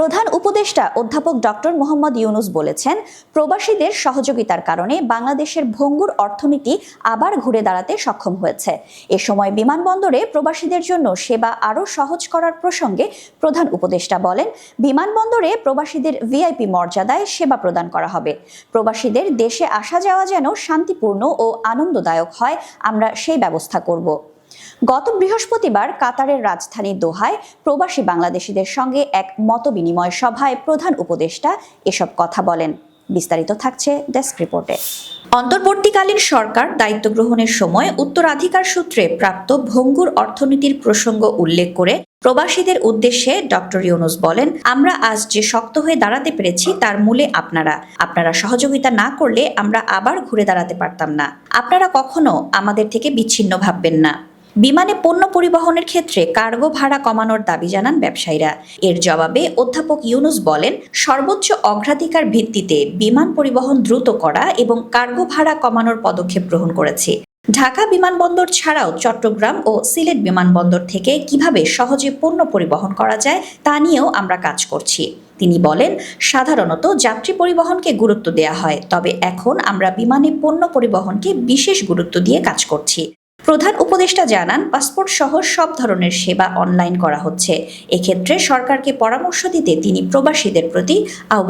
প্রধান উপদেষ্টা অধ্যাপক ডক্টর মোহাম্মদ ইউনুস বলেছেন, প্রবাসীদের সহযোগিতার কারণে বাংলাদেশের ভঙ্গুর অর্থনীতি আবার ঘুরে দাঁড়াতে সক্ষম হয়েছে। এ সময় বিমানবন্দরে প্রবাসীদের জন্য সেবা আরও সহজ করার প্রসঙ্গে প্রধান উপদেষ্টা বলেন, বিমানবন্দরে প্রবাসীদের ভিআইপি মর্যাদায় সেবা প্রদান করা হবে। প্রবাসীদের দেশে আসা যাওয়া যেন শান্তিপূর্ণ ও আনন্দদায়ক হয়, আমরা সেই ব্যবস্থা করব। গত বৃহস্পতিবার কাতারের রাজধানী দোহায় প্রবাসী বাংলাদেশিদের সঙ্গে এক মতবিনিময় সভায় প্রধান উপদেষ্টা এসব কথা বলেন। বিস্তারিত থাকছে ডেস্ক রিপোর্টে। অন্তর্বর্তীকালীন সরকার দায়িত্ব গ্রহণের সময় উত্তরাধিকার সূত্রে প্রাপ্ত ভঙ্গুর অর্থনীতির প্রসঙ্গ উল্লেখ করে প্রবাসীদের উদ্দেশ্যে ডক্টর ইউনুস বলেন, আমরা আজ যে শক্ত হয়ে দাঁড়াতে পেরেছি তার মূলে আপনারা। আপনারা সহযোগিতা না করলে আমরা আবার ঘুরে দাঁড়াতে পারতাম না। আপনারা কখনো আমাদের থেকে বিচ্ছিন্ন ভাববেন না। বিমানে পণ্য পরিবহনের ক্ষেত্রে কার্গো ভাড়া কমানোর দাবি জানান ব্যবসায়ীরা। এর জবাবে অধ্যাপক ইউনুস বলেন, সর্বোচ্চ অগ্রাধিকার ভিত্তিতে বিমান পরিবহন দ্রুত করা এবং কার্গো ভাড়া কমানোর পদক্ষেপ গ্রহণ করেছে। ঢাকা বিমানবন্দর ছাড়াও চট্টগ্রাম ও সিলেট বিমানবন্দর থেকে কীভাবে সহজে পণ্য পরিবহন করা যায় তা নিয়েও আমরা কাজ করছি। তিনি বলেন, সাধারণত যাত্রী পরিবহনকে গুরুত্ব দেওয়া হয়, তবে এখন আমরা বিমানে পণ্য পরিবহনকে বিশেষ গুরুত্ব দিয়ে কাজ করছি। প্রধান উপদেষ্টা জানান, পাসপোর্ট সহ সব ধরনের সেবা অনলাইন করা হচ্ছে। এক্ষেত্রে সরকারকে পরামর্শ দিতে তিনি প্রবাসীদের প্রতি আহ্বান